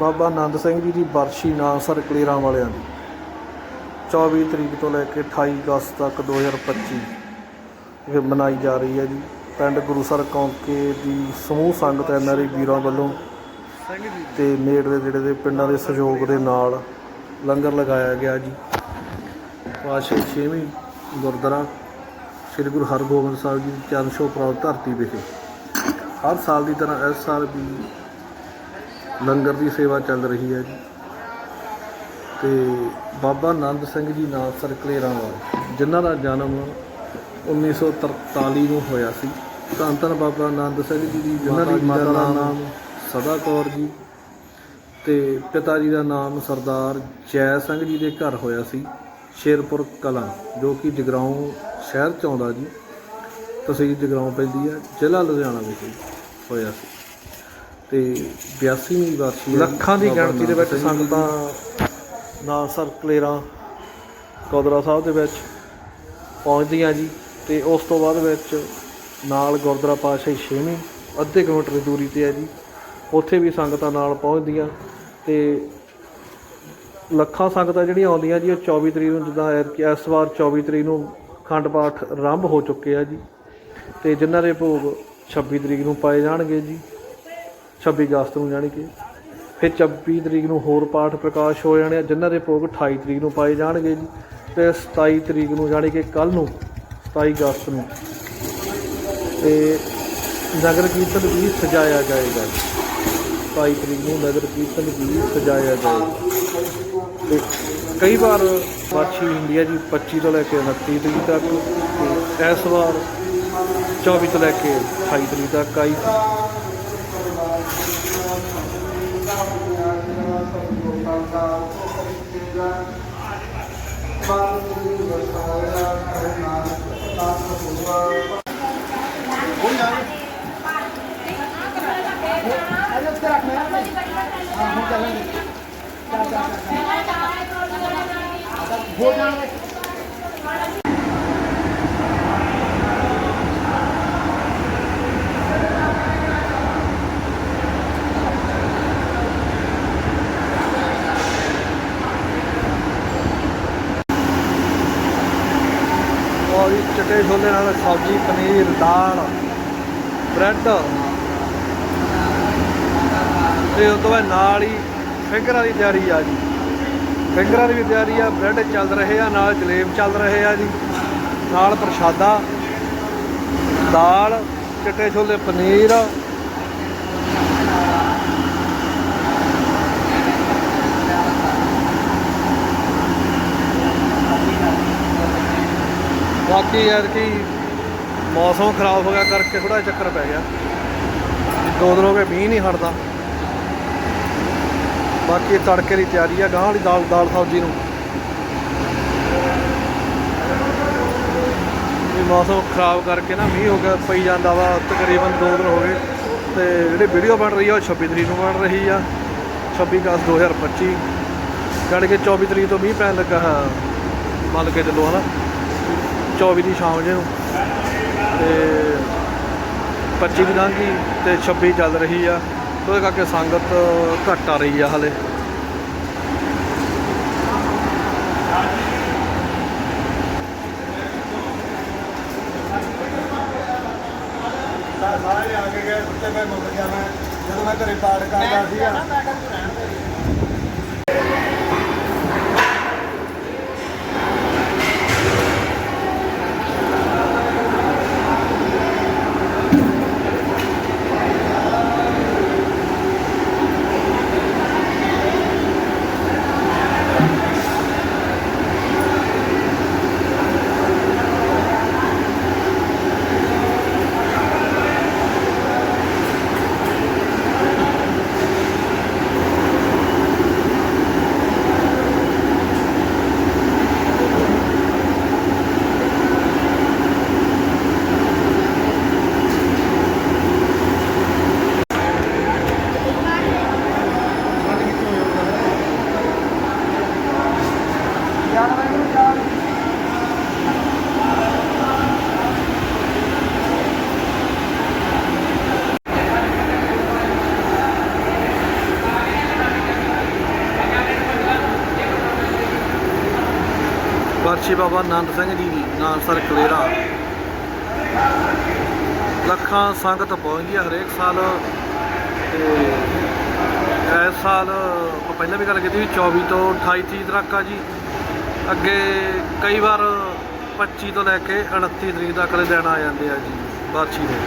ਬਾਬਾ ਆਨੰਦ ਸਿੰਘ ਜੀ ਦੀ ਬਰਸ਼ੀ ਨਾਨਸਰ ਕਲੇਰਾਂ ਵਾਲਿਆਂ ਦੀ। 24 ਤਰੀਕ ਤੋਂ ਲੈ ਕੇ 28 ਅਗਸਤ ਤੱਕ 2025 ਇਹ ਮਨਾਈ ਜਾ ਰਹੀ ਹੈ ਜੀ। ਪਿੰਡ ਗੁਰੂਸਰ ਕੌਂਕੇ ਦੀ ਸਮੂਹ ਸੰਗਤ ਐਨਆਰਈ ਵੀਰਾਂ ਵੱਲੋਂ ਤੇ ਨੇੜਲੇ ਜਿਹੜੇ ਦੇ ਪਿੰਡਾਂ ਦੇ ਸਹਿਯੋਗ ਦੇ ਨਾਲ ਲੰਗਰ ਲਗਾਇਆ ਗਿਆ ਜੀ। ਪਾਸ਼ੇ ਛੇਵੀਂ ਗੁਰਦੁਆਰਾ ਸ੍ਰੀ ਗੁਰੂ ਹਰਗੋਬਿੰਦ ਸਾਹਿਬ ਜੀ ਦੀ ਚਰਨ ਛੋਹ ਪ੍ਰਾਪਤ ਧਰਤੀ ਵਿਖੇ। ਹਰ ਸਾਲ ਦੀ ਤਰ੍ਹਾਂ ਇਸ ਸਾਲ ਵੀ ਲੰਗਰ ਦੀ ਸੇਵਾ ਚੱਲ ਰਹੀ ਹੈ ਜੀ। ਤੇ ਬਾਬਾ ਆਨੰਦ ਸਿੰਘ ਜੀ ਨਾਲ ਸਰਕਲੇਰਾਂ ਵਾਲੇ ਜਿਨ੍ਹਾਂ ਦਾ ਜਨਮ 1943 ਨੂੰ ਹੋਇਆ ਸੀ। ਧੰਨ ਧੰਨ ਬਾਬਾ ਆਨੰਦ ਸਿੰਘ ਜੀ ਦੀ ਜਿਨ੍ਹਾਂ ਦੀ ਮਾਤਾ ਦਾ ਨਾਮ ਸਦਾ ਕੌਰ ਜੀ ਤੇ ਪਿਤਾ ਜੀ ਦਾ ਨਾਮ ਸਰਦਾਰ ਜੈ ਸਿੰਘ ਜੀ ਦੇ ਘਰ ਹੋਇਆ ਸੀ ਸ਼ੇਰਪੁਰ ਕਲਾਂ ਜੋ ਕਿ ਜਗਰਾਉਂ ਸ਼ਹਿਰ ਚ ਆਉਂਦਾ ਜੀ। ਤਹਿਸੀਲ ਜਗਰਾਉਂ ਪੈਂਦੀ ਹੈ ਜ਼ਿਲ੍ਹਾ ਲੁਧਿਆਣਾ ਵਿਖੇ ਹੋਇਆ ਸੀ। ਤੇ 82ਵੀਂ ਵਾਰਸ਼ੀ ਲੱਖਾਂ ਦੀ ਗਿਣਤੀ ਦੇ ਵਿੱਚ ਸੰਗਤਾਂ ਨਾਲ ਸਰਕਲੇਰਾਂ ਕੌਦਰਾ ਸਾਹਿਬ ਦੇ ਵਿੱਚ ਪਹੁੰਚਦੀਆਂ ਜੀ ਤੇ ਉਸ ਤੋਂ ਬਾਅਦ ਵਿੱਚ ਨਾਲ ਗੁਰਦੁਆਰਾ ਪਾਤਸ਼ਾਹੀ ਛੇਵੀਂ ਅੱਧੇ ਕਿਲੋਮੀਟਰ ਦੀ ਦੂਰੀ ਤੇ ਹੈ ਜੀ। ਉੱਥੇ ਵੀ ਸੰਗਤਾਂ ਨਾਲ ਪਹੁੰਚਦੀਆਂ ਤੇ ਲੱਖਾਂ ਸੰਗਤਾਂ ਜਿਹੜੀਆਂ ਆਉਂਦੀਆਂ ਜੀ ਉਹ 24 ਤਰੀਕ ਨੂੰ ਜਿੱਦਾਂ ਇਸ ਵਾਰ 24 ਤਰੀਕ ਨੂੰ ਖੰਡ ਪਾਠ ਆਰੰਭ ਹੋ ਚੁੱਕੇ ਆ ਜੀ। ਤੇ ਜਿਨ੍ਹਾਂ ਦੇ ਭੋਗ 26 ਤਰੀਕ ਨੂੰ ਪਾਏ ਜਾਣਗੇ ਜੀ। 26 ਅਗਸਤ ਨੂੰ ਜਾਣੀ ਕਿ। ਫਿਰ 26 ਤਰੀਕ ਨੂੰ ਹੋਰ ਪਾਠ ਪ੍ਰਕਾਸ਼ ਹੋ ਜਾਣੇ ਆ, ਜਿਨ੍ਹਾਂ ਦੇ ਭੋਗ 28 ਤਰੀਕ ਨੂੰ ਪਾਏ ਜਾਣਗੇ ਜੀ। ਤੇ 27 ਤਰੀਕ ਨੂੰ ਜਾਣੀ ਕਿ ਕੱਲ ਨੂੰ 27 ਅਗਸਤ ਨੂੰ। ਤੇ ਨਗਰ ਕੀਰਤਨ ਵੀ ਸਜਾਇਆ ਜਾਏਗਾ ਜੀ। 27 ਤਰੀਕ ਨੂੰ ਨਗਰ ਕੀਰਤਨ ਵੀ ਸਜਾਇਆ ਜਾਏਗਾ। ਤੇ ਕਈ ਵਾਰ ਵਾਰਸ਼ੀ ਹੁੰਦੀ ਹੈ ਜੀ 25 ਤੋਂ ਲੈ ਕੇ 29 ਤਰੀਕ ਤੱਕ। ਤੇ ਇਸ ਵਾਰ 24 ਤੋਂ ਲੈ ਕੇ 28 ਤਰੀਕ ਤੱਕ ਆਈ। ਸੀ ਔਰ ਇਹ ਚਿੱਟੇ ਛੋਲੇ ਨਾਲ ਸਬਜ਼ੀ, ਪਨੀਰ, ਦਾਲ, ਬ੍ਰੈਡ। ਤੇ ਉਸ ਤੋਂ ਬਾਅਦ ਨਾਲ ਹੀ ਫਿੰਗਰਾਂ ਦੀ ਤਿਆਰੀ ਆ ਜੀ। ਫਿੰਗਰਾਂ ਦੀ ਵੀ ਤਿਆਰੀ ਆ, ਬ੍ਰੈਡ ਚੱਲ ਰਹੇ ਆ, ਨਾਲ ਜਲੇਬ ਚੱਲ ਰਹੇ ਆ ਜੀ। ਨਾਲ ਪ੍ਰਸ਼ਾਦਾ, ਦਾਲ, ਚਿੱਟੇ ਛੋਲੇ, ਪਨੀਰ ਬਾਕੀ ਯਾਰ ਕਿ ਮੌਸਮ ਖਰਾਬ ਹੋ ਗਿਆ ਕਰਕੇ ਥੋੜਾ ਚੱਕਰ ਪੈ ਗਿਆ। ਦੋ ਦਿਨ ਹੋ ਗਏ ਮੀਂਹ ਨਹੀਂ ਹਟਦਾ। ਬਾਕੀ ਤੜਕੇ ਦੀ ਤਿਆਰੀ ਆ ਗਾਂ ਵਾਲੀ ਦਾਲ ਦਾਲ ਸਬਜ਼ੀ ਨੂੰ। ਇਹ ਮੌਸਮ ਖਰਾਬ ਕਰਕੇ ਨਾ ਮੀਂਹ ਹੋ ਗਿਆ, ਪਈ ਜਾਂਦਾ ਵਾ, ਤਕਰੀਬਨ ਦੋ ਦਿਨ ਹੋ ਗਏ। ਤੇ ਜਿਹੜੀ ਵੀਡੀਓ ਬਣ ਰਹੀ ਆ, ਉਹ 26 ਤਰੀਕ ਨੂੰ ਬਣ ਰਹੀ ਆ। 26 ਅਗਸਤ 2025 ਜਾਣੀ ਕਿ 24 ਤਰੀਕ ਤੋਂ ਮੀਂਹ ਪੈਣ ਲੱਗਾ, ਹੈ। ਮੰਨ ਕੇ ਚੱਲੋ, ਹਨਾ। 24 ਦੀ ਸ਼ਾਮ ਜੇ ਨੂੰ ਤੇ 25 ਦੀ ਲੰਘ ਗਈ ਤੇ 26 ਚੱਲ ਰਹੀ ਆ। ਉਹਦੇ ਕਰਕੇ ਸੰਗਤ ਘੱਟ ਆ ਰਹੀ ਆ ਹਲੇ। ਸਾਰੇ ਆ ਕੇ ਗਏ ਉੱਤੇ ਮੈਂ ਮੁੱਕ ਗਿਆ ਮੈਂ। ਜਦੋਂ ਮੈਂ ਘਰੇ ਪਾਠ ਕਰਦਾ ਸੀਗਾ। ਬਾਰਸ਼ੀ ਬਾਬਾ ਆਨੰਦ ਸਿੰਘ ਜੀ ਦੀ ਨਾਨਸਰ ਕਲੇਰਾ। ਲੱਖਾਂ ਸੰਗਤ ਪਹੁੰਚਦੀ ਹੈ ਹਰੇਕ ਸਾਲ। ਤੇ ਇਸ ਸਾਲ ਪਹਿਲਾਂ ਵੀ ਗੱਲ ਕੀਤੀ ਵੀ 24 ਤੋਂ 28 ਤਰੀਕ ਤੱਕ ਆ ਜੀ। ਅੱਗੇ ਕਈ ਵਾਰ 25 ਤੋਂ ਲੈ ਕੇ 29 ਤਰੀਕ ਤੱਕ ਦੇ ਦਿਨ ਆ ਜਾਂਦੇ ਆ ਜੀ, ਬਾਰਸ਼ੀ ਦੇ।